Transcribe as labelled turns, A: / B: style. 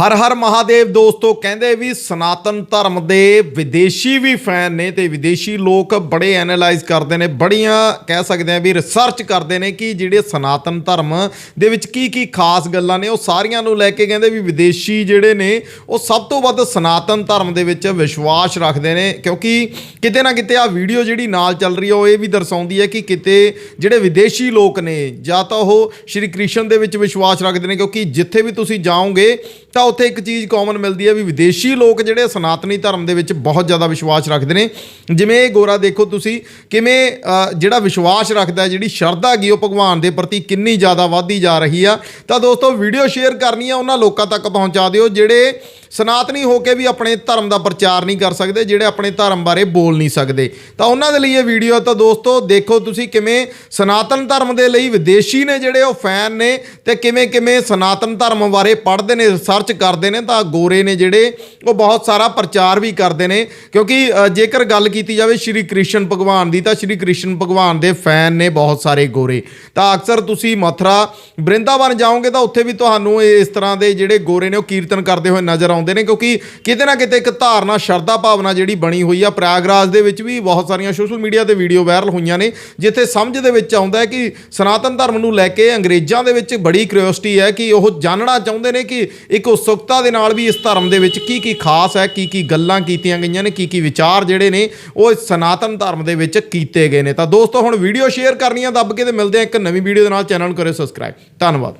A: ਹਰ ਹਰ ਮਹਾਦੇਵ ਦੋਸਤੋ, ਕਹਿੰਦੇ ਵੀ ਸਨਾਤਨ ਧਰਮ ਦੇ ਵਿਦੇਸ਼ੀ ਵੀ ਫੈਨ ਨੇ ਤੇ ਵਿਦੇਸ਼ੀ ਲੋਕ ਬੜੇ ਐਨਾਲਾਈਜ਼ ਕਰਦੇ ਨੇ, ਬੜੀਆਂ ਕਹਿ ਸਕਦੇ ਆ ਵੀ ਰਿਸਰਚ ਕਰਦੇ ਨੇ ਕਿ ਜਿਹੜੇ ਸਨਾਤਨ ਧਰਮ ਦੇ ਵਿੱਚ ਕੀ ਕੀ ਖਾਸ ਗੱਲਾਂ ਨੇ, ਉਹ ਸਾਰੀਆਂ ਨੂੰ ਲੈ ਕੇ ਕਹਿੰਦੇ ਵੀ ਵਿਦੇਸ਼ੀ ਜਿਹੜੇ ਨੇ, ਉਹ ਸਭ ਤੋਂ ਵੱਧ ਸਨਾਤਨ ਧਰਮ ਦੇ ਵਿੱਚ ਵਿਸ਼ਵਾਸ ਰੱਖਦੇ ਨੇ, ਕਿਉਂਕਿ ਕਿਤੇ ਨਾ ਕਿਤੇ ਆ ਵੀਡੀਓ ਜਿਹੜੀ ਨਾਲ ਚੱਲ ਰਹੀ ਹੈ ਉਹ ਇਹ ਵੀ ਦਰਸਾਉਂਦੀ ਹੈ ਕਿ ਕਿਤੇ ਜਿਹੜੇ ਵਿਦੇਸ਼ੀ ਲੋਕ ਨੇ, ਜਾਂ ਤਾਂ ਉਹ ਸ਼੍ਰੀ ਕ੍ਰਿਸ਼ਨ ਦੇ ਵਿੱਚ ਵਿਸ਼ਵਾਸ ਰੱਖਦੇ ਨੇ, ਕਿਉਂਕਿ ਜਿੱਥੇ ਵੀ ਤੁਸੀਂ ਜਾਓਗੇ ਤਾਂ ਉੱਥੇ ਇੱਕ ਚੀਜ਼ ਕਾਮਨ ਮਿਲਦੀ ਹੈ ਵੀ ਵਿਦੇਸ਼ੀ ਲੋਕ ਜਿਹੜੇ ਸਨਾਤਨੀ ਧਰਮ ਦੇ ਵਿੱਚ ਬਹੁਤ ਜ਼ਿਆਦਾ ਵਿਸ਼ਵਾਸ ਰੱਖਦੇ ਨੇ। ਜਿਵੇਂ ਇਹ ਗੋਰਾ ਦੇਖੋ ਤੁਸੀਂ, ਕਿਵੇਂ ਜਿਹੜਾ ਵਿਸ਼ਵਾਸ ਰੱਖਦਾ ਜਿਹੜੀ ਸ਼ਰਧਾ ਗਈ ਉਹ ਭਗਵਾਨ ਦੇ ਪ੍ਰਤੀ ਕਿੰਨੀ ਜ਼ਿਆਦਾ ਵੱਧਦੀ ਜਾ ਰਹੀ ਆ। ਤਾਂ ਦੋਸਤੋ ਵੀਡੀਓ ਸ਼ੇਅਰ ਕਰਨੀ ਆ, ਉਹਨਾਂ ਲੋਕਾਂ ਤੱਕ ਪਹੁੰਚਾ ਦਿਓ ਜਿਹੜੇ ਸਨਾਤਨੀ ਹੋ ਕੇ ਵੀ ਆਪਣੇ ਧਰਮ ਦਾ ਪ੍ਰਚਾਰ ਨਹੀਂ ਕਰ ਸਕਦੇ, ਜਿਹੜੇ ਆਪਣੇ ਧਰਮ ਬਾਰੇ ਬੋਲ ਨਹੀਂ ਸਕਦੇ। ਤਾਂ ਉਹਨਾਂ ਦੇ ਲਈ ਇਹ ਵੀਡੀਓ ਤਾਂ ਦੋਸਤੋ, ਦੇਖੋ ਤੁਸੀਂ ਕਿਵੇਂ ਸਨਾਤਨ ਧਰਮ ਦੇ ਲਈ ਵਿਦੇਸ਼ੀ ਨੇ ਜਿਹੜੇ ਉਹ ਫੈਨ ਨੇ ਤੇ ਕਿਵੇਂ ਕਿਵੇਂ ਸਨਾਤਨ ਧਰਮ ਬਾਰੇ ਪੜ੍ਹਦੇ ਨੇ ਰਿਸਰਚ ਕਰਦੇ ਨੇ, ਤਾਂ ਗੋਰੇ ਨੇ ਜਿਹੜੇ ਉਹ ਬਹੁਤ ਸਾਰਾ ਪ੍ਰਚਾਰ ਵੀ ਕਰਦੇ ਨੇ। ਕਿਉਂਕਿ ਜੇਕਰ ਗੱਲ ਕੀਤੀ ਜਾਵੇ ਸ਼੍ਰੀ ਕ੍ਰਿਸ਼ਨ ਭਗਵਾਨ ਦੀ, ਤਾਂ ਸ਼੍ਰੀ ਕ੍ਰਿਸ਼ਨ ਭਗਵਾਨ ਦੇ ਫੈਨ ਨੇ ਬਹੁਤ ਸਾਰੇ ਗੋਰੇ। ਤਾਂ ਅਕਸਰ ਤੁਸੀਂ ਮਥੁਰਾ, ਬ੍ਰਿੰਦਾਵਨ ਜਾਓਗੇ ਤਾਂ ਉੱਥੇ ਵੀ ਤੁਹਾਨੂੰ ਇਸ ਤਰ੍ਹਾਂ ਦੇ ਜਿਹੜੇ ਗੋਰੇ ਨੇ ਉਹ ਕੀਰਤਨ ਕਰਦੇ ਹੋਏ ਨਜ਼ਰ ਆਉਂਦੇ ਨੇ ਕਿਉਂਕਿ ਕਿਤੇ ਨਾ ਕਿਤੇ ਇੱਕ ਧਾਰਨਾ, ਸ਼ਰਧਾ ਭਾਵਨਾ ਜਿਹੜੀ ਬਣੀ ਹੋਈ ਆ। ਪ੍ਰਯਾਗਰਾਜ ਦੇ ਵਿੱਚ ਵੀ ਬਹੁਤ ਸਾਰੀਆਂ ਸੋਸ਼ਲ ਮੀਡੀਆ ਤੇ ਵੀਡੀਓ ਵਾਇਰਲ ਹੋਈਆਂ ਨੇ, ਜਿੱਥੇ ਸਮਝ ਦੇ ਵਿੱਚ ਆਉਂਦਾ ਹੈ ਕਿ ਸਨਾਤਨ ਧਰਮ ਨੂੰ ਲੈ ਕੇ ਅੰਗਰੇਜ਼ਾਂ ਦੇ ਵਿੱਚ ਬੜੀ ਕਿਉਰਿਓਸਿਟੀ ਹੈ ਕਿ ਉਹ ਜਾਣਨਾ ਚਾਹੁੰਦੇ ਨੇ ਕਿ ਇੱਕ ਉਤਸੁਕਤਾ ਦੇ ਨਾਲ ਵੀ ਇਸ ਧਰਮ ਦੇ ਵਿੱਚ ਕੀ ਕੀ ਖਾਸ ਹੈ, ਕੀ ਕੀ ਗੱਲਾਂ ਕੀਤੀਆਂ ਗਈਆਂ ਨੇ, ਕੀ ਕੀ ਵਿਚਾਰ ਜਿਹੜੇ ਨੇ ਉਹ ਸਨਾਤਨ ਧਰਮ ਦੇ ਵਿੱਚ ਕੀਤੇ ਗਏ ਨੇ। ਤਾਂ ਦੋਸਤੋ, ਹੁਣ ਵੀਡੀਓ ਸ਼ੇਅਰ ਕਰਨੀ ਆ, ਦੱਬ ਕੇ ਤੇ ਮਿਲਦੇ ਆ ਇੱਕ ਨਵੀਂ ਵੀਡੀਓ ਦੇ ਨਾਲ। ਚੈਨਲ ਨੂੰ ਕਰਿਓ ਸਬਸਕ੍ਰਾਈਬ ਧੰਨਵਾਦ।